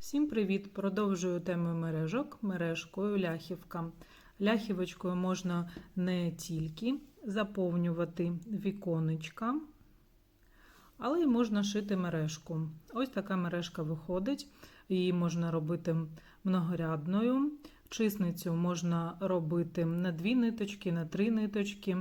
Всім привіт! Продовжую тему мережок мережкою ляхівка. Ляхівочкою можна не тільки заповнювати віконечка, але й можна шити мережку. Ось така мережка виходить. Її можна робити многорядною. Чисницю можна робити на дві ниточки, на три ниточки.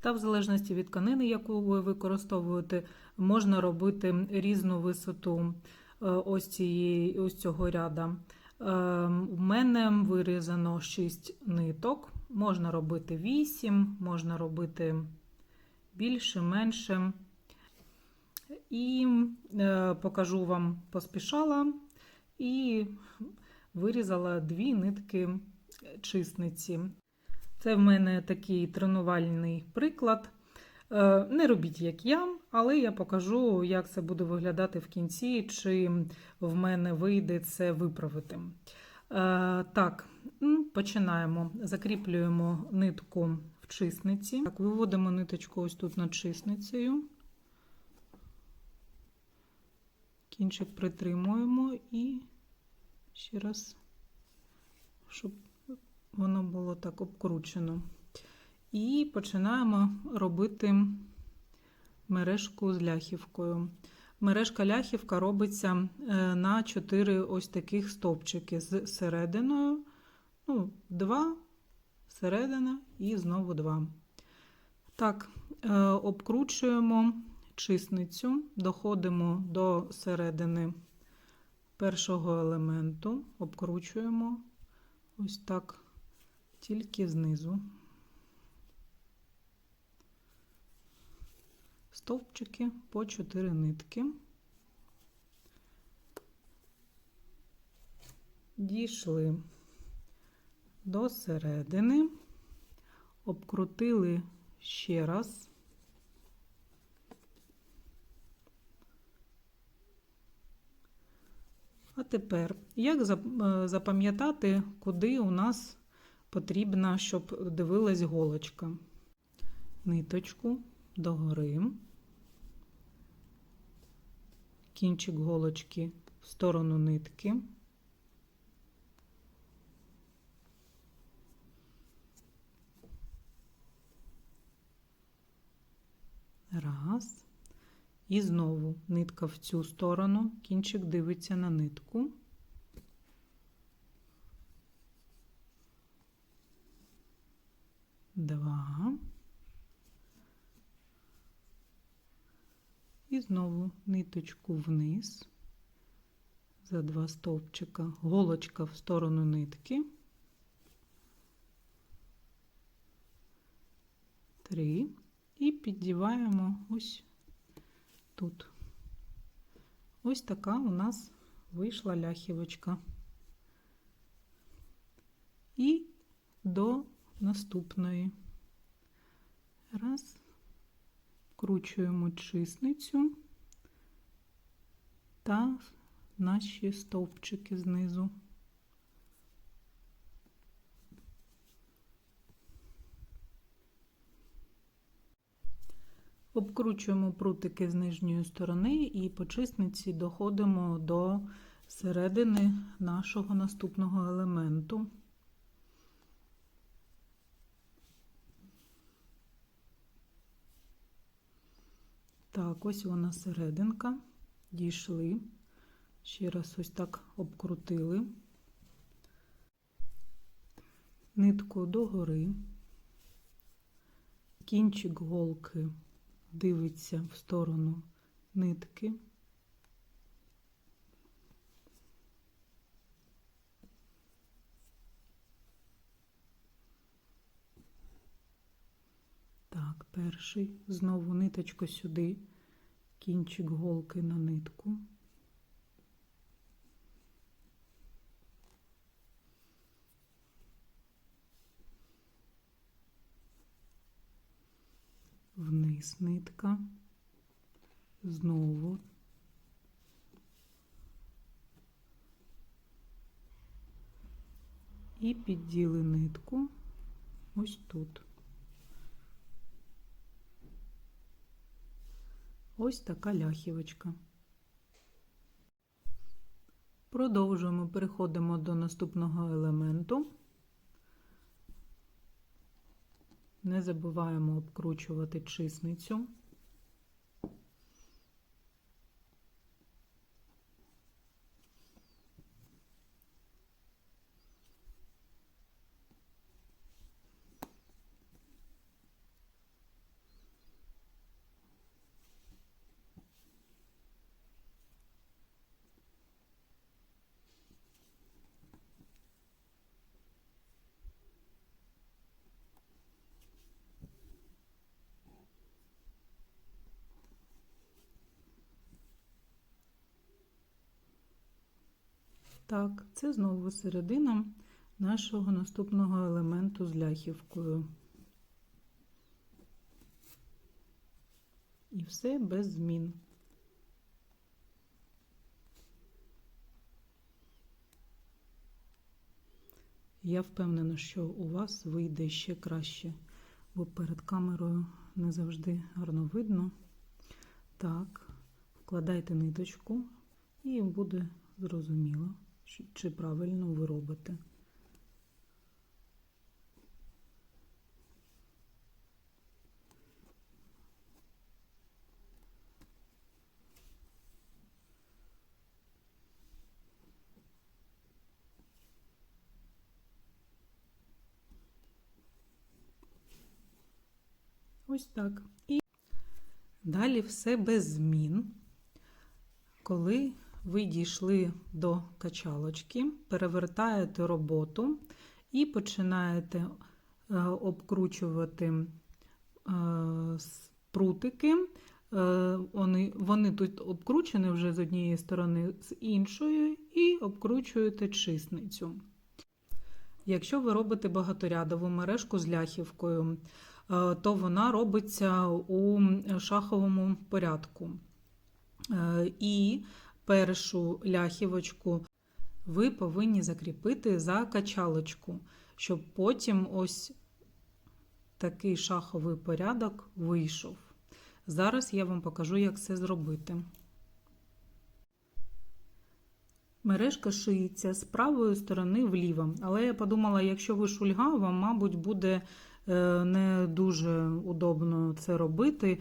Та в залежності від тканини, яку ви використовуєте, можна робити різну висоту ось, цієї, ось цього ряда. У мене вирізано 6 ниток. Можна робити 8, можна робити більше, менше. І е, покажу вам, поспішала і вирізала дві нитки чисниці. Це в мене такий тренувальний приклад. Е, Не робіть, як я, але я покажу, як це буде виглядати в кінці, чи в мене вийде це виправити. Е, Так, починаємо. Закріплюємо нитку в чисниці. Так, Виводимо ниточку ось тут над чисницею. Кінчик притримуємо і ще раз, щоб воно було так обкручено. І починаємо робити мережку з ляхівкою. Мережка ляхівка робиться на 4 ось таких стовпчики з серединою. Ну, 2, середина і знову 2. Так, обкручуємо чисницю, доходимо до середини першого елементу, обкручуємо ось так тільки знизу. Стовпчики по 4 нитки. Дійшли до середини, обкрутили ще раз. А тепер, як запам'ятати, куди у нас потрібна, щоб дивилась голочка. Ниточку догори, кінчик голочки в сторону нитки. Раз. І знову нитка в цю сторону, кінчик дивиться на нитку. Два. І знову ниточку вниз за два стовпчика, голочка в сторону нитки. Три. І піддіваємо ось тут. Ось така у нас вийшла ляхівочка. І до наступної. Раз, вкручуємо чисницю та наші стовпчики знизу. Обкручуємо прутики з нижньої сторони і по чисниці доходимо до середини нашого наступного елементу. Так, ось вона серединка, дійшли. Ще раз ось так обкрутили, нитку догори, кінчик голки дивиться в сторону нитки. Так, перший, знову ниточку сюди, кінчик голки на нитку. Вниз нитка, знову. І підділи нитку ось тут. Ось така ляхівочка. Продовжуємо, переходимо до наступного елементу. Не забуваємо обкручувати чисницю. Так, це знову середина нашого наступного елементу з ляхівкою. І все без змін. Я впевнена, що у вас вийде ще краще, бо перед камерою не завжди гарно видно. Так, вкладайте ниточку і буде зрозуміло, чи правильно ви робите. Ось так. І далі все без змін. Коли ви дійшли до качалочки, перевертаєте роботу і починаєте е, обкручувати е, прутики. Е, вони, вони тут обкручені вже з однієї сторони, з іншої, і обкручуєте чисницю. Якщо ви робите багаторядову мережку з ляхівкою, то вона робиться у шаховому порядку. І першу ляхівочку ви повинні закріпити за качалочку, щоб потім ось такий шаховий порядок вийшов. Зараз я вам покажу, як це зробити. Мережка шиється з правої сторони вліво. Але я подумала, якщо ви шульга, вам, мабуть, буде е, не дуже удобно це робити.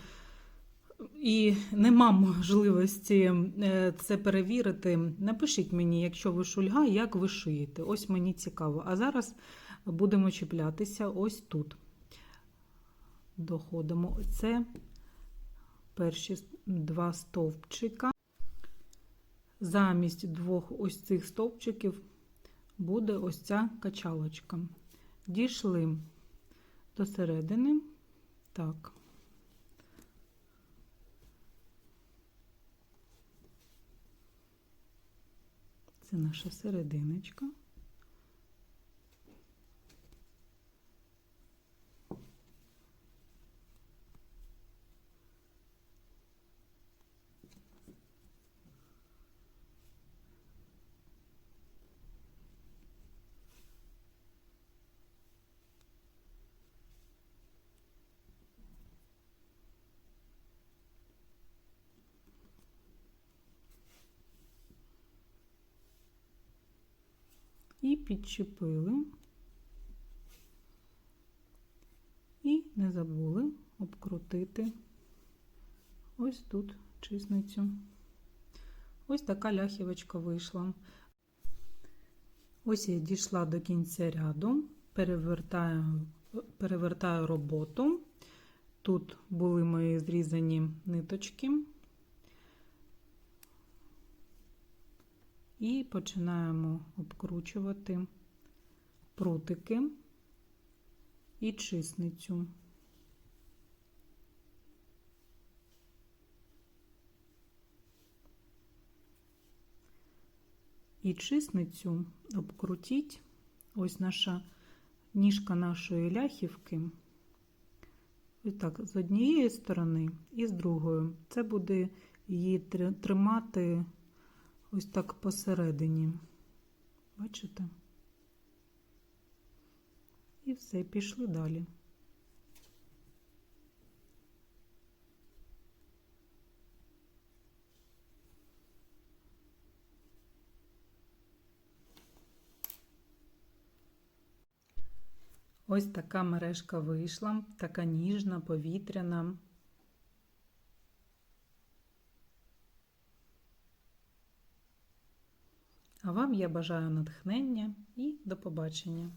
І нема можливості е, це перевірити. Напишіть мені, якщо ви шульга, як ви шиєте. Ось мені цікаво. А зараз будемо чіплятися ось тут. Доходимо. Це перші два стовпчика. Замість двох ось цих стовпчиків буде ось ця качалочка. Дійшли до середини. Так. Це наша серединочка. І підчепили. І не забули обкрутити ось тут чисницю. Ось така ляхівочка вийшла. Ось я дійшла до кінця ряду, перевертаю, перевертаю роботу. Тут були мої зрізані ниточки. І починаємо обкручувати прутики і чисницю. І чисницю обкрутіть, ось наша ніжка нашої ляхівки. Ось так, з однієї сторони і з другої. Це буде її тримати ось так посередині. Бачите? І все, пішли далі. Ось така мережка вийшла, така ніжна, повітряна. А вам я бажаю натхнення і до побачення!